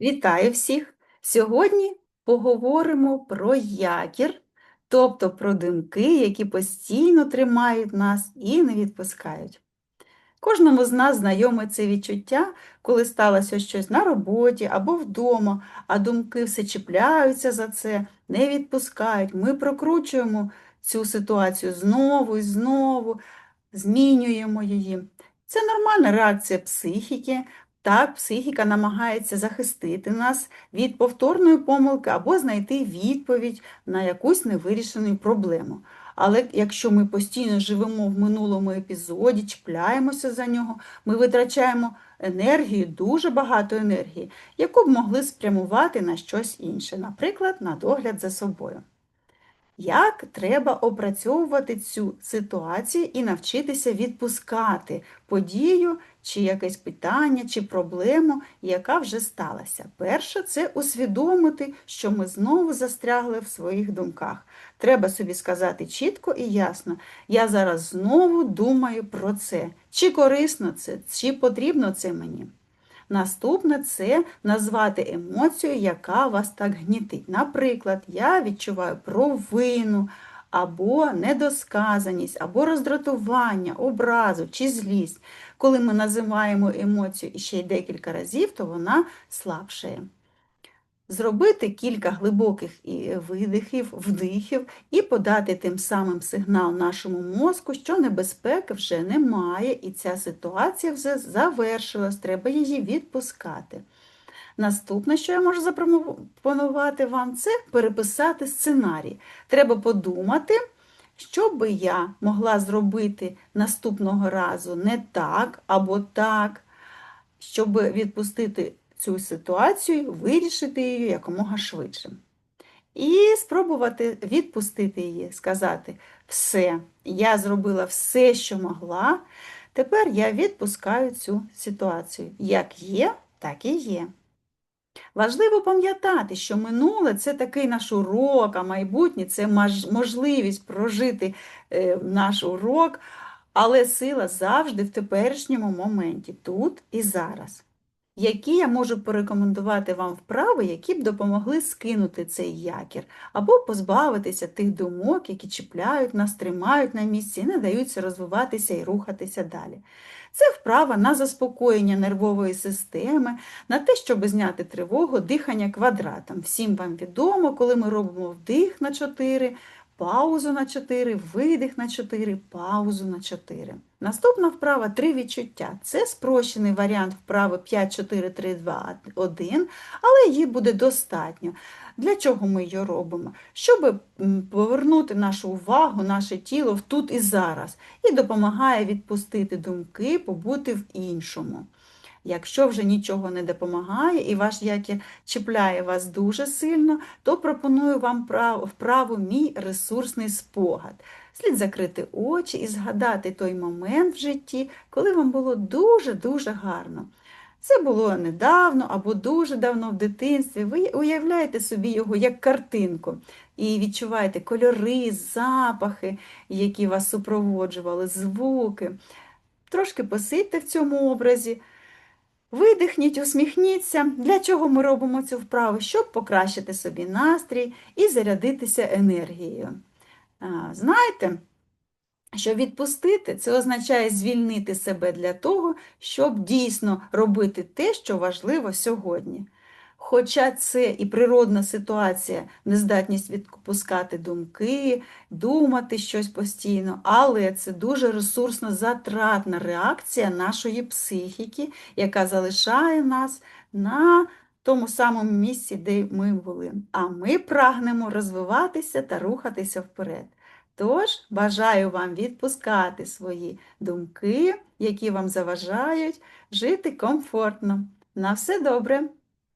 Вітаю всіх! Сьогодні поговоримо про якір, тобто про думки, які постійно тримають нас і не відпускають. Кожному з нас знайоме це відчуття, коли сталося щось на роботі або вдома, а думки все чіпляються за це, не відпускають. Ми прокручуємо цю ситуацію знову і знову, змінюємо її. Це нормальна реакція психіки. Так, психіка намагається захистити нас від повторної помилки або знайти відповідь на якусь невирішену проблему. Але якщо ми постійно живемо в минулому епізоді, чіпляємося за нього, ми витрачаємо енергію, дуже багато енергії, яку б могли спрямувати на щось інше, наприклад, на догляд за собою. Як треба опрацьовувати цю ситуацію і навчитися відпускати подію, чи якесь питання, чи проблему, яка вже сталася. Перше це усвідомити, що ми знову застрягли в своїх думках. Треба собі сказати чітко і ясно, я зараз знову думаю про це, чи корисно це, чи потрібно це мені. Наступне це назвати емоцію, яка вас так гнітить. Наприклад, я відчуваю провину, або недосказаність, або роздратування, образу чи злість. Коли ми називаємо емоцію ще й декілька разів, то вона слабшає. Зробити кілька глибоких видихів, вдихів і подати тим самим сигнал нашому мозку, що небезпеки вже немає, і ця ситуація вже завершилась, треба її відпускати. Наступне, що я можу запропонувати вам, це переписати сценарій. Треба подумати, що би я могла зробити наступного разу не так або так, щоб відпустити цю ситуацію, вирішити її якомога швидше. І спробувати відпустити її, сказати, все, я зробила все, що могла, тепер я відпускаю цю ситуацію. Як є, так і є. Важливо пам'ятати, що минуле це такий наш урок, а майбутнє це можливість прожити е, наш урок, але сила завжди в теперішньому моменті, тут і зараз які я можу порекомендувати вам вправи, які б допомогли скинути цей якір, або позбавитися тих думок, які чіпляють нас, тримають на місці і не даються розвиватися і рухатися далі. Це вправа на заспокоєння нервової системи, на те, щоб зняти тривогу, дихання квадратом. Всім вам відомо, коли ми робимо вдих на 4, паузу на 4, видих на 4, паузу на 4. Наступна вправа три відчуття. Це спрощений варіант вправи 5, 4, 3, 2, 1, але її буде достатньо. Для чого ми її робимо? Щоб повернути нашу увагу, наше тіло в тут і зараз, і допомагає відпустити думки, побути в іншому. Якщо вже нічого не допомагає і ваш якір чіпляє вас дуже сильно, то пропоную вам вправу мій ресурсний спогад. Слід закрити очі і згадати той момент в житті, коли вам було дуже-дуже гарно. Це було недавно або дуже давно в дитинстві. Ви уявляєте собі його як картинку і відчуваєте кольори, запахи, які вас супроводжували, звуки. Трошки посидьте в цьому образі. Видихніть, усміхніться. Для чого ми робимо цю вправу? Щоб покращити собі настрій і зарядитися енергією. Знаєте, що відпустити це означає звільнити себе для того, щоб дійсно робити те, що важливо сьогодні. Хоча це і природна ситуація, нездатність відпускати думки, думати щось постійно, але це дуже ресурсно затратна реакція нашої психіки, яка залишає нас на тому самому місці, де ми були. А ми прагнемо розвиватися та рухатися вперед. Тож, бажаю вам відпускати свої думки, які вам заважають, жити комфортно. На все добре!